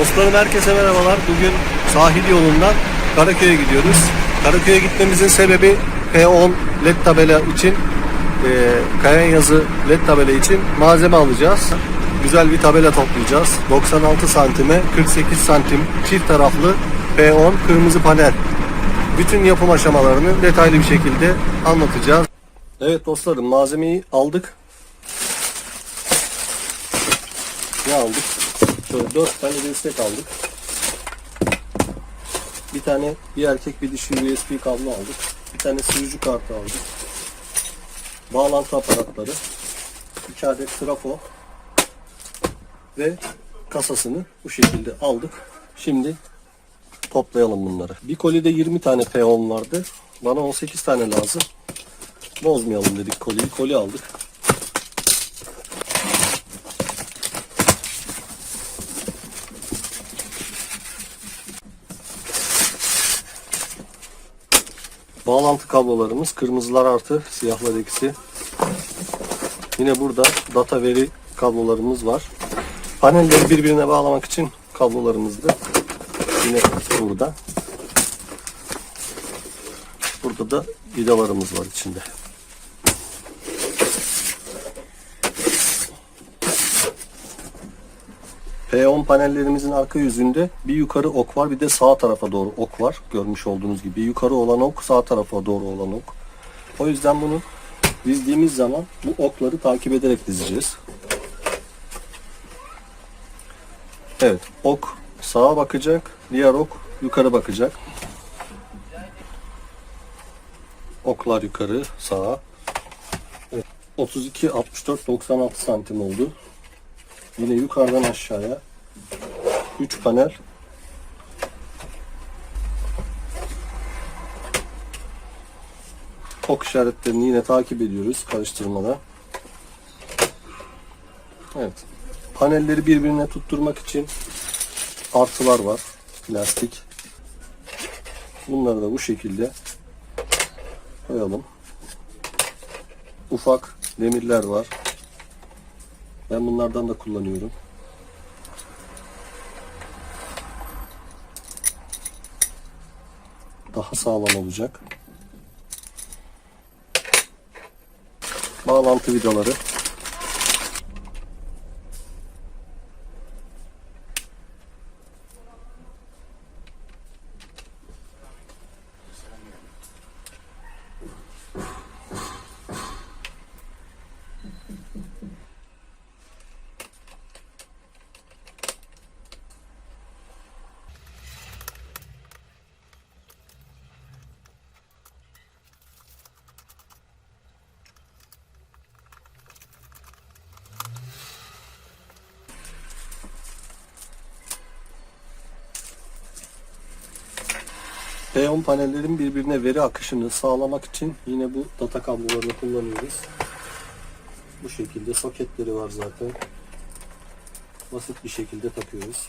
Dostlarım herkese merhabalar. Bugün sahil yolundan Karaköy'e gidiyoruz. Karaköy'e gitmemizin sebebi P10 led tabela için e, Kayan yazı led tabela için malzeme alacağız. Güzel bir tabela toplayacağız. 96 santime 48 santim çift taraflı P10 kırmızı panel. Bütün yapım aşamalarını detaylı bir şekilde anlatacağız. Evet dostlarım malzemeyi aldık. Ne aldık? Şöyle 4 tane destek aldık. Bir tane bir erkek bir dişi USB kablo aldık. Bir tane sürücü kartı aldık. Bağlantı aparatları. 2 adet trafo ve kasasını bu şekilde aldık. Şimdi toplayalım bunları. Bir kolide 20 tane P10 vardı. Bana 18 tane lazım. Bozmayalım dedik koliyi. Koli aldık. Bağlantı kablolarımız kırmızılar artı siyahlar eksi. Yine burada data veri kablolarımız var. Panelleri birbirine bağlamak için kablolarımız da yine burada. Burada da vidalarımız var içinde. P10 panellerimizin arka yüzünde bir yukarı ok var bir de sağ tarafa doğru ok var. Görmüş olduğunuz gibi. Yukarı olan ok sağ tarafa doğru olan ok. O yüzden bunu dizdiğimiz zaman bu okları takip ederek dizeceğiz. Evet ok sağa bakacak. Diğer ok yukarı bakacak. Oklar yukarı sağa. Evet, 32 64 96 santim oldu. Yine yukarıdan aşağıya 3 panel ok işaretlerini yine takip ediyoruz karıştırmadan. Evet. Panelleri birbirine tutturmak için artılar var. Plastik. Bunları da bu şekilde koyalım. Ufak demirler var. Ben bunlardan da kullanıyorum. Daha sağlam olacak. Bağlantı vidaları. P10 panellerin birbirine veri akışını sağlamak için yine bu data kablolarını kullanıyoruz. Bu şekilde soketleri var zaten. Basit bir şekilde takıyoruz.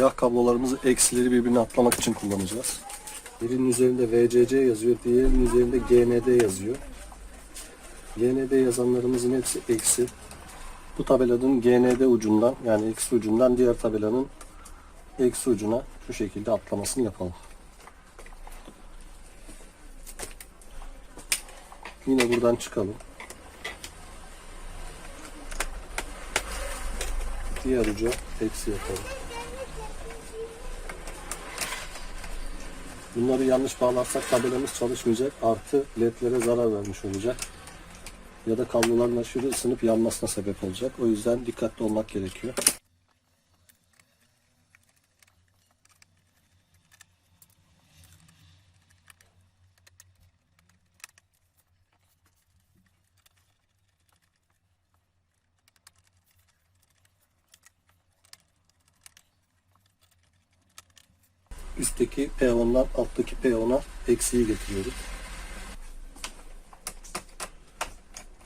Siyah kablolarımızı eksileri birbirine atlamak için kullanacağız. Birinin üzerinde VCC yazıyor, diğerinin üzerinde GND yazıyor. GND yazanlarımızın hepsi eksi. Bu tabelanın GND ucundan yani eksi ucundan diğer tabelanın eksi ucuna şu şekilde atlamasını yapalım. Yine buradan çıkalım. Diğer uca eksi yapalım. Bunları yanlış bağlarsak tabelamız çalışmayacak. Artı ledlere zarar vermiş olacak. Ya da kabloların aşırı ısınıp yanmasına sebep olacak. O yüzden dikkatli olmak gerekiyor. Üstteki P10'dan alttaki P10'a eksiği getiriyoruz.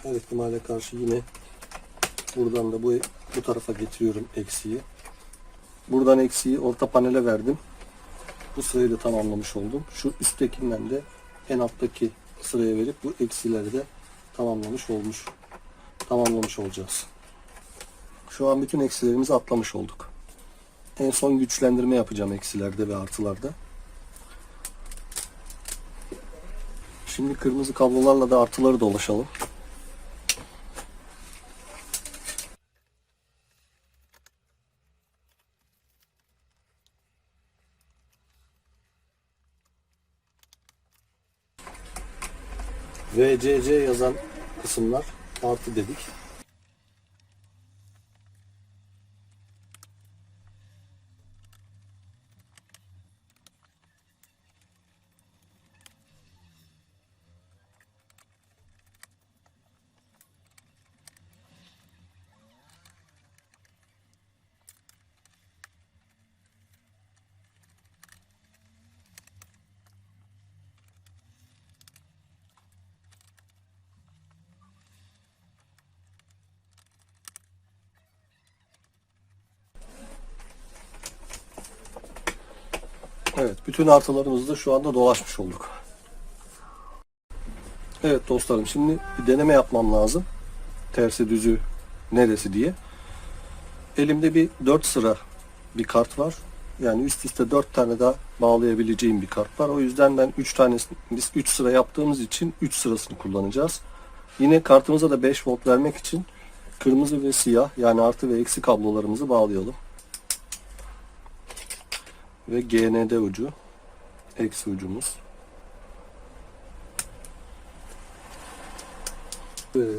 her ihtimale karşı yine buradan da bu bu tarafa getiriyorum eksiği. Buradan eksiği orta panele verdim. Bu sırayı da tamamlamış oldum. Şu üsttekinden de en alttaki sıraya verip bu eksileri de tamamlamış olmuş. Tamamlamış olacağız. Şu an bütün eksilerimizi atlamış olduk. En son güçlendirme yapacağım eksilerde ve artılarda. Şimdi kırmızı kablolarla da artıları dolaşalım. VCC yazan kısımlar artı dedik. Evet, bütün artılarımızı şu anda dolaşmış olduk. Evet dostlarım, şimdi bir deneme yapmam lazım. Tersi düzü neresi diye. Elimde bir 4 sıra bir kart var. Yani üst üste 4 tane daha bağlayabileceğim bir kart var. O yüzden ben 3 tanesini biz 3 sıra yaptığımız için 3 sırasını kullanacağız. Yine kartımıza da 5 volt vermek için kırmızı ve siyah yani artı ve eksi kablolarımızı bağlayalım ve GND ucu eksi ucumuz. Ve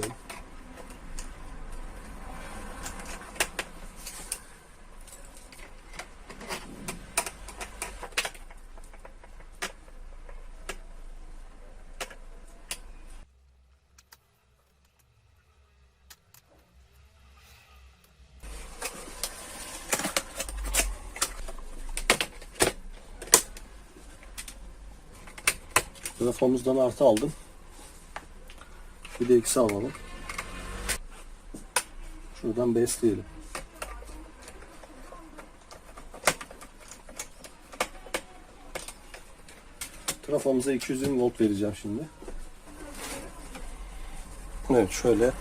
Telefonumuzdan artı aldım. Bir de eksi alalım. Şuradan besleyelim. Trafomuza 220 volt vereceğim şimdi. Evet şöyle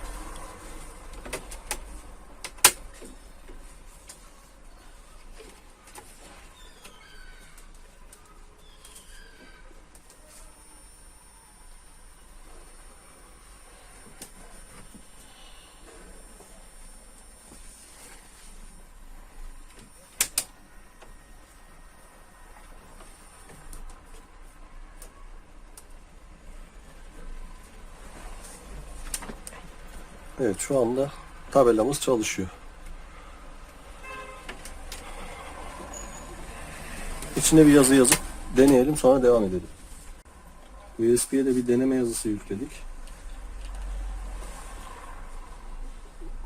Evet şu anda tabelamız çalışıyor. İçine bir yazı yazıp deneyelim sonra devam edelim. USB'ye de bir deneme yazısı yükledik.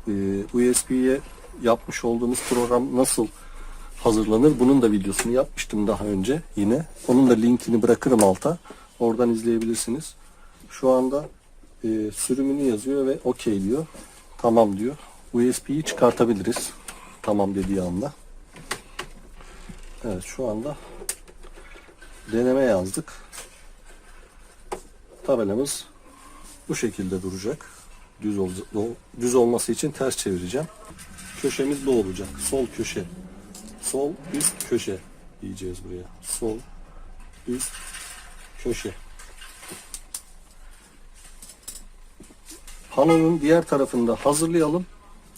Ee, USB'ye yapmış olduğumuz program nasıl hazırlanır? Bunun da videosunu yapmıştım daha önce yine. Onun da linkini bırakırım alta. Oradan izleyebilirsiniz. Şu anda e, sürümünü yazıyor ve OK diyor. Tamam diyor. USB'yi çıkartabiliriz. Tamam dediği anda. Evet şu anda deneme yazdık. Tabelamız bu şekilde duracak. Düz, ol, düz olması için ters çevireceğim. Köşemiz bu olacak. Sol köşe. Sol üst köşe diyeceğiz buraya. Sol üst köşe. Panonun diğer tarafında hazırlayalım.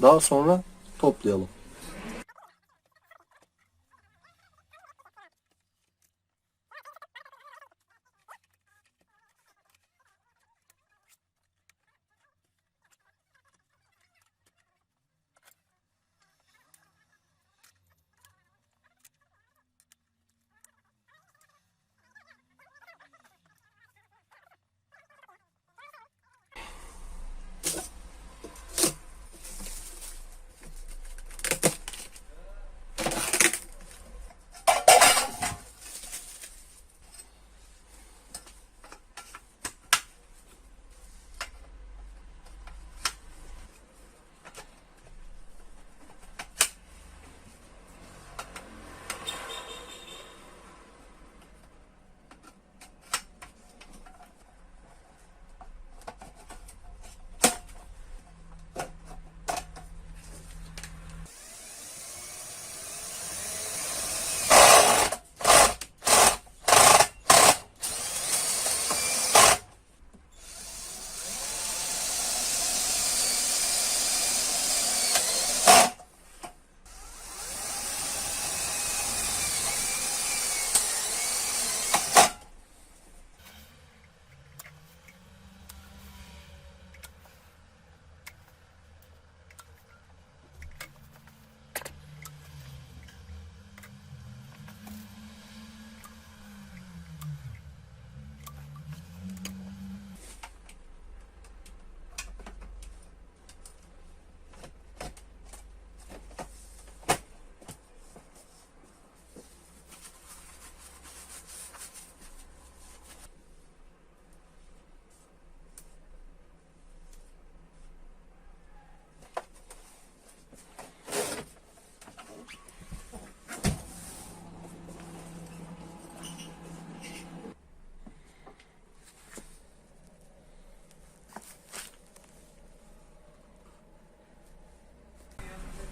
Daha sonra toplayalım.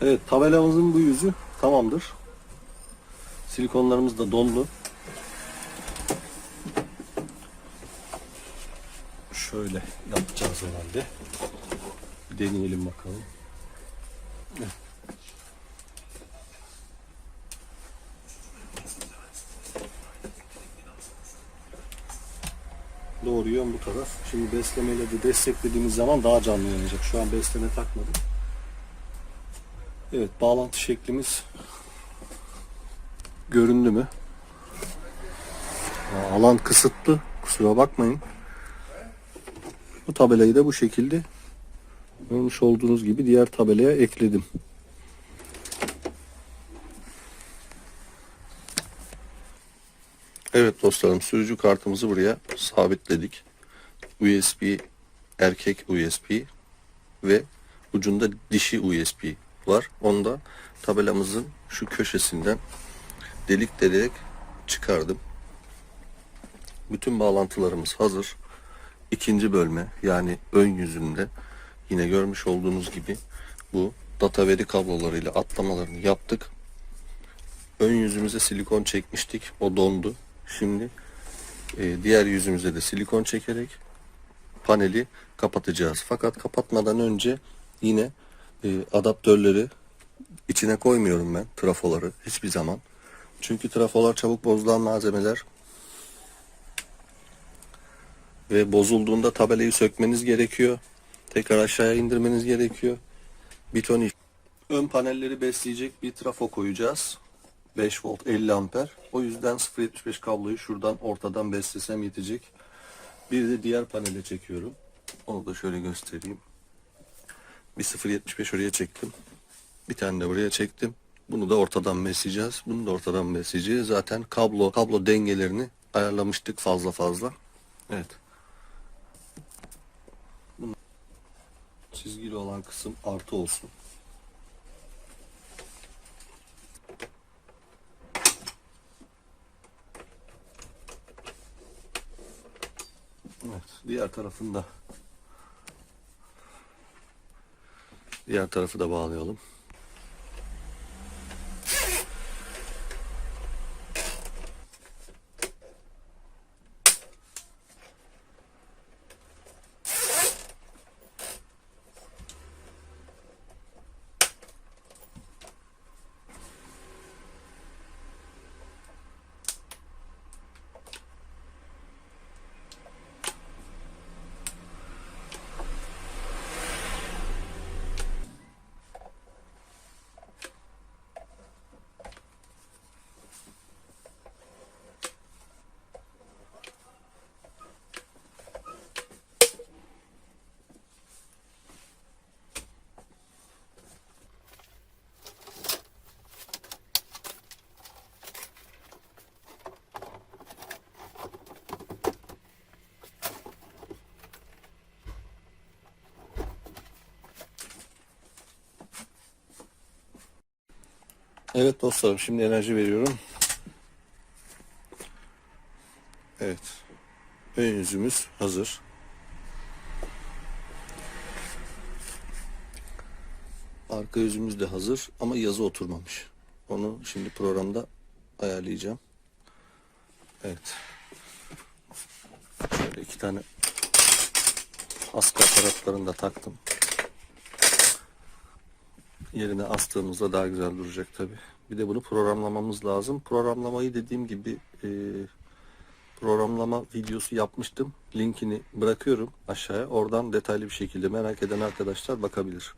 Evet tabelamızın bu yüzü tamamdır. Silikonlarımız da dondu. Şöyle yapacağız herhalde. Bir deneyelim bakalım. Doğru yön bu taraf. Şimdi beslemeyle de desteklediğimiz zaman daha canlı yanacak. Şu an besleme takmadım. Evet bağlantı şeklimiz göründü mü? Alan kısıtlı. Kusura bakmayın. Bu tabelayı da bu şekilde görmüş olduğunuz gibi diğer tabelaya ekledim. Evet dostlarım sürücü kartımızı buraya sabitledik. USB erkek USB ve ucunda dişi USB var. Onu da tabelamızın şu köşesinden delik delerek çıkardım. Bütün bağlantılarımız hazır. İkinci bölme yani ön yüzünde yine görmüş olduğunuz gibi bu data veri kablolarıyla atlamalarını yaptık. Ön yüzümüze silikon çekmiştik. O dondu. Şimdi e, diğer yüzümüze de silikon çekerek paneli kapatacağız. Fakat kapatmadan önce yine e, adaptörleri içine koymuyorum ben trafoları hiçbir zaman. Çünkü trafolar çabuk bozulan malzemeler ve bozulduğunda tabelayı sökmeniz gerekiyor. Tekrar aşağıya indirmeniz gerekiyor. Bir. Ön panelleri besleyecek bir trafo koyacağız. 5 volt 50 amper. O yüzden 0.75 kabloyu şuradan ortadan beslesem yetecek. Bir de diğer panele çekiyorum. Onu da şöyle göstereyim. Bir 0.75 oraya çektim. Bir tane de buraya çektim. Bunu da ortadan besleyeceğiz. Bunu da ortadan besleyeceğiz. Zaten kablo kablo dengelerini ayarlamıştık fazla fazla. Evet. Bunun çizgili olan kısım artı olsun. Evet, diğer tarafında diğer tarafı da bağlayalım. Evet dostlarım şimdi enerji veriyorum. Evet. Ön yüzümüz hazır. Arka yüzümüz de hazır ama yazı oturmamış. Onu şimdi programda ayarlayacağım. Evet. Şöyle iki tane askı aparatlarını da taktım. Yerine astığımızda daha güzel duracak tabi. Bir de bunu programlamamız lazım. Programlamayı dediğim gibi e, programlama videosu yapmıştım. Linkini bırakıyorum aşağıya. Oradan detaylı bir şekilde merak eden arkadaşlar bakabilir.